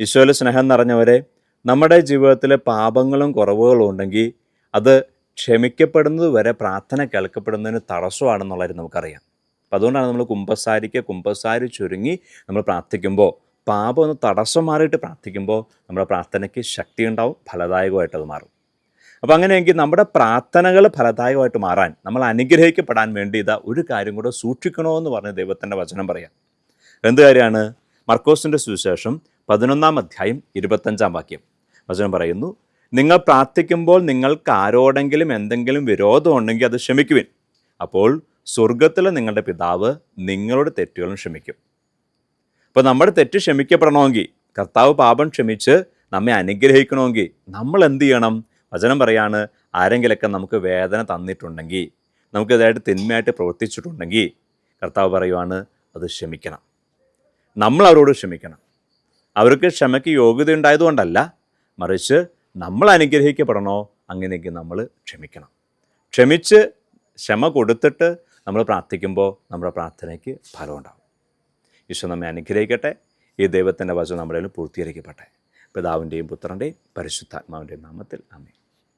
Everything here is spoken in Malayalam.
ഈശോയിലെ സ്നേഹം നിറഞ്ഞവരെ നമ്മുടെ ജീവിതത്തിലെ പാപങ്ങളും കുറവുകളും ഉണ്ടെങ്കിൽ അത് ക്ഷമിക്കപ്പെടുന്നത് വരെ പ്രാർത്ഥന കേൾക്കപ്പെടുന്നതിന് തടസ്സമാണെന്നുള്ളത് നമുക്കറിയാം. അപ്പം അതുകൊണ്ടാണ് നമ്മൾ കുമ്പസാരിക്കുക കുമ്പസാരി ചുരുങ്ങി നമ്മൾ പ്രാർത്ഥിക്കുമ്പോൾ പാപം ഒന്ന് തടസ്സം മാറിയിട്ട് പ്രാർത്ഥിക്കുമ്പോൾ നമ്മുടെ പ്രാർത്ഥനയ്ക്ക് ശക്തി ഉണ്ടാവും ഫലദായകമായിട്ട് അത് മാറും. അപ്പോൾ അങ്ങനെയെങ്കിൽ നമ്മുടെ പ്രാർത്ഥനകൾ ഫലദായകമായിട്ട് മാറാൻ നമ്മൾ അനുഗ്രഹിക്കപ്പെടാൻ വേണ്ടി ഇതാ ഒരു കാര്യം കൂടെ സൂക്ഷിക്കണമെന്ന് പറഞ്ഞ് ദൈവത്തിന്റെ വചനം പറയാം. എന്ത് കാര്യമാണ്? മർക്കോസിന്റെ സുവിശേഷം പതിനൊന്നാം അധ്യായം ഇരുപത്തഞ്ചാം വാക്യം. വചനം പറയുന്നു നിങ്ങൾ പ്രാർത്ഥിക്കുമ്പോൾ നിങ്ങൾക്ക് ആരോടെങ്കിലും എന്തെങ്കിലും വിരോധം ഉണ്ടെങ്കിൽ അത് ക്ഷമിക്കുവിൻ. അപ്പോൾ സ്വർഗത്തിലെ നിങ്ങളുടെ പിതാവ് നിങ്ങളുടെ തെറ്റുകളും ക്ഷമിക്കും. അപ്പോൾ നമ്മുടെ തെറ്റ് ക്ഷമിക്കപ്പെടണമെങ്കിൽ കർത്താവ് പാപം ക്ഷമിച്ച് നമ്മെ അനുഗ്രഹിക്കണമെങ്കിൽ നമ്മൾ എന്ത് ചെയ്യണം? വചനം പറയാണ് ആരെങ്കിലൊക്കെ നമുക്ക് വേദന തന്നിട്ടുണ്ടെങ്കിൽ നമുക്ക് ഇതായിട്ട് തിന്മയായിട്ട് പ്രവർത്തിച്ചിട്ടുണ്ടെങ്കിൽ കർത്താവ് പറയുവാണ് അത് ക്ഷമിക്കണം. നമ്മൾ അവരോട് ക്ഷമിക്കണം. അവർക്ക് ക്ഷമയ്ക്ക് യോഗ്യത ഉണ്ടായതുകൊണ്ടല്ല. മറിച്ച് നമ്മൾ അനുഗ്രഹിക്കപ്പെടണോ അങ്ങനെയെങ്കിൽ നമ്മൾ ക്ഷമിക്കണം. ക്ഷമിച്ച് ക്ഷമ കൊടുത്തിട്ട് നമ്മൾ പ്രാർത്ഥിക്കുമ്പോൾ നമ്മുടെ പ്രാർത്ഥനയ്ക്ക് ഫലമുണ്ടാകും ഈശോ നമ്മെ അനുഗ്രഹിക്കട്ടെ. ഈ ദൈവത്തിന്റെ വചനം നമ്മുടെ പൂർത്തീകരിക്കപ്പെട്ടെ. പിതാവിന്റെയും പുത്രന്റെയും പരിശുദ്ധാത്മാവിന്റെയും നാമത്തിൽ അമ്മേ